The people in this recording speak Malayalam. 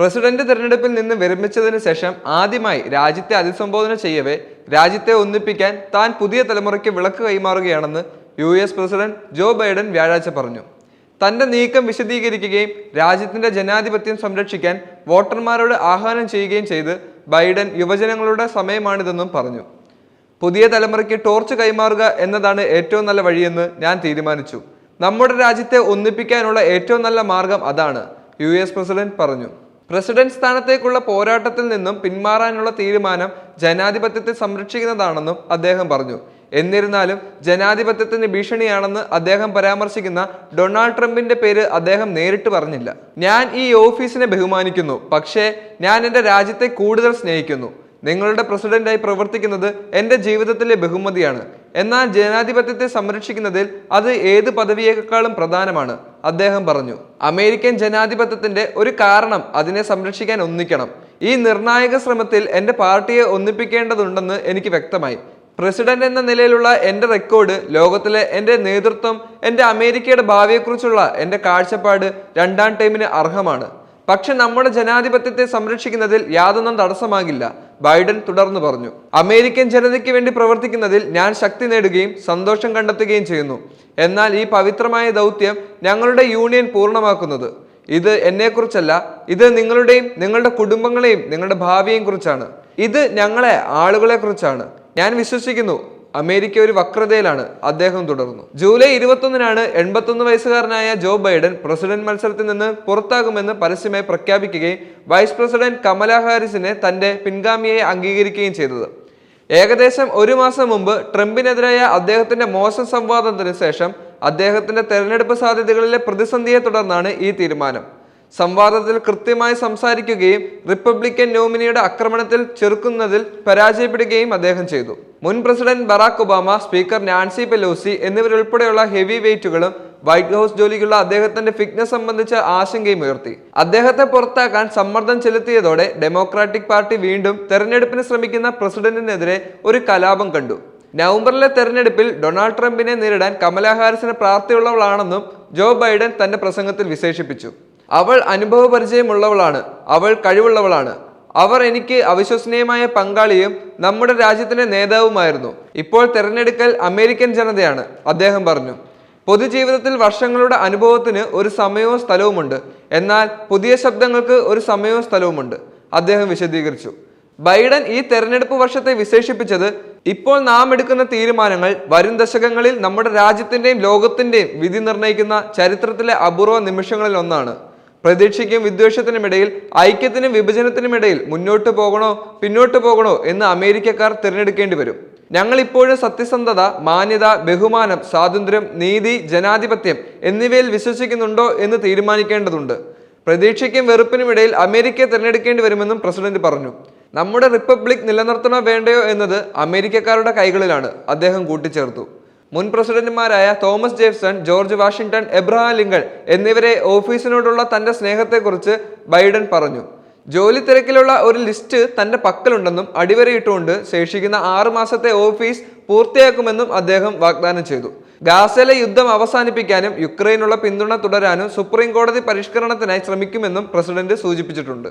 പ്രസിഡന്റ് തെരഞ്ഞെടുപ്പിൽ നിന്ന് വിരമിച്ചതിന് ശേഷം ആദ്യമായി രാജ്യത്തെ അഭിസംബോധന ചെയ്യവേ രാജ്യത്തെ ഒന്നിപ്പിക്കാൻ താൻ പുതിയ തലമുറയ്ക്ക് വിളക്ക് കൈമാറുകയാണെന്ന് U S president Joe Biden വ്യാഴാഴ്ച പറഞ്ഞു. തന്റെ നീക്കം വിശദീകരിക്കുകയും രാജ്യത്തിന്റെ ജനാധിപത്യം സംരക്ഷിക്കാൻ വോട്ടർമാരോട് ആഹ്വാനം ചെയ്യുകയും ചെയ്ത് ബൈഡൻ യുവജനങ്ങളുടെ സമയമാണിതെന്നും പറഞ്ഞു. പുതിയ തലമുറയ്ക്ക് ടോർച്ച് കൈമാറുക എന്നതാണ് ഏറ്റവും നല്ല വഴിയെന്ന് ഞാൻ തീരുമാനിച്ചു. നമ്മുടെ രാജ്യത്തെ ഒന്നിപ്പിക്കാനുള്ള ഏറ്റവും നല്ല മാർഗം അതാണ് യു എസ് പ്രസിഡന്റ് പറഞ്ഞു. പ്രസിഡന്റ് സ്ഥാനത്തേക്കുള്ള പോരാട്ടത്തിൽ നിന്നും പിന്മാറാനുള്ള തീരുമാനം ജനാധിപത്യത്തെ സംരക്ഷിക്കുന്നതാണെന്നും അദ്ദേഹം പറഞ്ഞു. എന്നിരുന്നാലും ജനാധിപത്യത്തിന് ഭീഷണിയാണെന്ന് അദ്ദേഹം പരാമർശിക്കുന്ന ഡൊണാൾഡ് ട്രംപിന്റെ പേര് അദ്ദേഹം നേരിട്ട് പറഞ്ഞില്ല. ഞാൻ ഈ ഓഫീസിനെ ബഹുമാനിക്കുന്നു പക്ഷേ ഞാൻ എന്റെ രാജ്യത്തെ കൂടുതൽ സ്നേഹിക്കുന്നു. നിങ്ങളുടെ പ്രസിഡന്റായി പ്രവർത്തിക്കുന്നത് എന്റെ ജീവിതത്തിലെ ബഹുമതിയാണ്. എന്നാൽ ജനാധിപത്യത്തെ സംരക്ഷിക്കുന്നതിൽ അത് ഏത് പദവിയേക്കാളും പ്രധാനമാണ്. അദ്ദേഹം പറഞ്ഞു അമേരിക്കൻ ജനാധിപത്യത്തിന്റെ ഒരു കാരണം അതിനെ സംരക്ഷിക്കാൻ ഒന്നിക്കണം. ഈ നിർണായക ശ്രമത്തിൽ എന്റെ പാർട്ടിയെ ഒന്നിപ്പിക്കേണ്ടതുണ്ടെന്ന് എനിക്ക് വ്യക്തമായി. പ്രസിഡന്റ് എന്ന നിലയിലുള്ള എന്റെ റെക്കോർഡ് ലോകത്തിലെ എന്റെ നേതൃത്വം എന്റെ അമേരിക്കയുടെ ഭാവിയെക്കുറിച്ചുള്ള എന്റെ കാഴ്ചപ്പാട് രണ്ടാം ടൈമിന് അർഹമാണ്. പക്ഷെ നമ്മുടെ ജനാധിപത്യത്തെ സംരക്ഷിക്കുന്നതിൽ യാതൊന്നും തടസ്സമാകില്ല. ബൈഡൻ തുടർന്ന് പറഞ്ഞു അമേരിക്കൻ ജനതയ്ക്ക് വേണ്ടി പ്രവർത്തിക്കുന്നതിൽ ഞാൻ ശക്തി നേടുകയും സന്തോഷം കണ്ടെത്തുകയും ചെയ്യുന്നു. എന്നാൽ ഈ പവിത്രമായ ദൗത്യം ഞങ്ങളുടെ യൂണിയൻ പൂർണമാക്കുന്നത്. ഇത് എന്നെക്കുറിച്ചല്ല ഇത് നിങ്ങളുടെയും നിങ്ങളുടെ കുടുംബങ്ങളെയും നിങ്ങളുടെ ഭാവിയെയും കുറിച്ചാണ്. ഇത് ഞങ്ങളെ ആളുകളെ കുറിച്ചാണ്. ഞാൻ വിശ്വസിക്കുന്നു അമേരിക്ക ഒരു വക്രതയിലാണ് അദ്ദേഹം തുടർന്നു. ജൂലൈ ഇരുപത്തൊന്നിനാണ് എൺപത്തൊന്ന് വയസ്സുകാരനായ ജോ ബൈഡൻ പ്രസിഡന്റ് മത്സരത്തിൽ നിന്ന് പുറത്താകുമെന്ന് പരസ്യമായി പ്രഖ്യാപിക്കുകയും വൈസ് പ്രസിഡന്റ് കമല ഹാരിസിനെ തന്റെ പിൻഗാമിയായി അംഗീകരിക്കുകയും ചെയ്തത്. ഏകദേശം ഒരു മാസം മുമ്പ് ട്രംപിനെതിരായ അദ്ദേഹത്തിന്റെ മോശം സംവാദത്തിന് ശേഷം അദ്ദേഹത്തിന്റെ തെരഞ്ഞെടുപ്പ് സാധ്യതകളിലെ പ്രതിസന്ധിയെ തുടർന്നാണ് ഈ തീരുമാനം. സംവാദത്തിൽ കൃത്യമായി സംസാരിക്കുകയും റിപ്പബ്ലിക്കൻ നോമിനിയുടെ ആക്രമണത്തിൽ ചെറുക്കുന്നതിൽ പരാജയപ്പെടുകയും അദ്ദേഹം ചെയ്തു. മുൻ president Barack Obama speaker Nancy Pelosi എന്നിവരുൾപ്പെടെയുള്ള heavy വെയിറ്റുകളും വൈറ്റ് ഹൗസ് ജോലിക്കുള്ള അദ്ദേഹത്തിന്റെ ഫിറ്റ്നസ് സംബന്ധിച്ച ആശങ്കയും ഉയർത്തി. അദ്ദേഹത്തെ പുറത്താക്കാൻ സമ്മർദ്ദം ചെലുത്തിയതോടെ ഡെമോക്രാറ്റിക് പാർട്ടി വീണ്ടും തെരഞ്ഞെടുപ്പിന് ശ്രമിക്കുന്ന പ്രസിഡന്റിനെതിരെ ഒരു കലാപം കണ്ടു. നവംബറിലെ തെരഞ്ഞെടുപ്പിൽ ഡൊണാൾഡ് ട്രംപിനെ നേരിടാൻ കമലാ ഹാരിസിന് പ്രാപ്തിയുള്ളവളാണെന്നും ജോ ബൈഡൻ തന്റെ പ്രസംഗത്തിൽ വിശേഷിപ്പിച്ചു. അവൾ അനുഭവപരിചയമുള്ളവളാണ്. അവൾ കഴിവുള്ളവളാണ്. അവർ എനിക്ക് അവിശ്വസനീയമായ പങ്കാളിയും നമ്മുടെ രാജ്യത്തിന്റെ നേതാവുമായിരുന്നു. ഇപ്പോൾ തിരഞ്ഞെടുക്കൽ അമേരിക്കൻ ജനതയാണ് അദ്ദേഹം പറഞ്ഞു. പൊതുജീവിതത്തിൽ വർഷങ്ങളുടെ അനുഭവത്തിന് ഒരു സമയവും സ്ഥലവുമുണ്ട്. എന്നാൽ പുതിയ ശബ്ദങ്ങൾക്ക് ഒരു സമയവും സ്ഥലവുമുണ്ട് അദ്ദേഹം വിശദീകരിച്ചു. ബൈഡൻ ഈ തെരഞ്ഞെടുപ്പ് വർഷത്തെ വിശേഷിപ്പിച്ചത് ഇപ്പോൾ നാം എടുക്കുന്ന തീരുമാനങ്ങൾ വരും ദശകങ്ങളിൽ നമ്മുടെ രാജ്യത്തിന്റെയും ലോകത്തിന്റെയും വിധി നിർണയിക്കുന്ന ചരിത്രത്തിലെ അപൂർവ നിമിഷങ്ങളിൽ ഒന്നാണ്. പ്രതീക്ഷയ്ക്കും വിദ്വേഷത്തിനുമിടയിൽ ഐക്യത്തിനും വിഭജനത്തിനുമിടയിൽ മുന്നോട്ട് പോകണോ പിന്നോട്ട് പോകണോ എന്ന് അമേരിക്കക്കാർ തിരഞ്ഞെടുക്കേണ്ടി വരും. ഞങ്ങൾ ഇപ്പോഴും സത്യസന്ധത മാന്യത ബഹുമാനം സ്വാതന്ത്ര്യം നീതി ജനാധിപത്യം എന്നിവയിൽ വിശ്വസിക്കുന്നുണ്ടോ എന്ന് തീരുമാനിക്കേണ്ടതുണ്ട്. പ്രതീക്ഷയ്ക്കും വെറുപ്പിനുമിടയിൽ അമേരിക്കയെ തിരഞ്ഞെടുക്കേണ്ടി വരുമെന്നും പ്രസിഡന്റ് പറഞ്ഞു. നമ്മുടെ റിപ്പബ്ലിക് നിലനിർത്തണോ വേണ്ടയോ എന്നത് അമേരിക്കക്കാരുടെ കൈകളിലാണ് അദ്ദേഹം കൂട്ടിച്ചേർത്തു. മുൻ പ്രസിഡന്റുമാരായ Thomas Jefferson George Washington Abraham Lincoln എന്നിവരെ ഓഫീസിനോടുള്ള തന്റെ സ്നേഹത്തെക്കുറിച്ച് ബൈഡൻ പറഞ്ഞു. ജോലി തിരക്കിലുള്ള ഒരു ലിസ്റ്റ് തന്റെ പക്കലുണ്ടെന്നും അടിവരയിട്ടുകൊണ്ട് ശേഷിക്കുന്ന ആറു മാസത്തെ ഓഫീസ് പൂർത്തിയാക്കുമെന്നും അദ്ദേഹം വാഗ്ദാനം ചെയ്തു. ഗാസയിലെ യുദ്ധം അവസാനിപ്പിക്കാനും യുക്രൈനുള്ള പിന്തുണ തുടരാനും സുപ്രീം കോടതി പരിഷ്കരണത്തിനായി ശ്രമിക്കുമെന്നും പ്രസിഡന്റ് സൂചിപ്പിച്ചിട്ടുണ്ട്.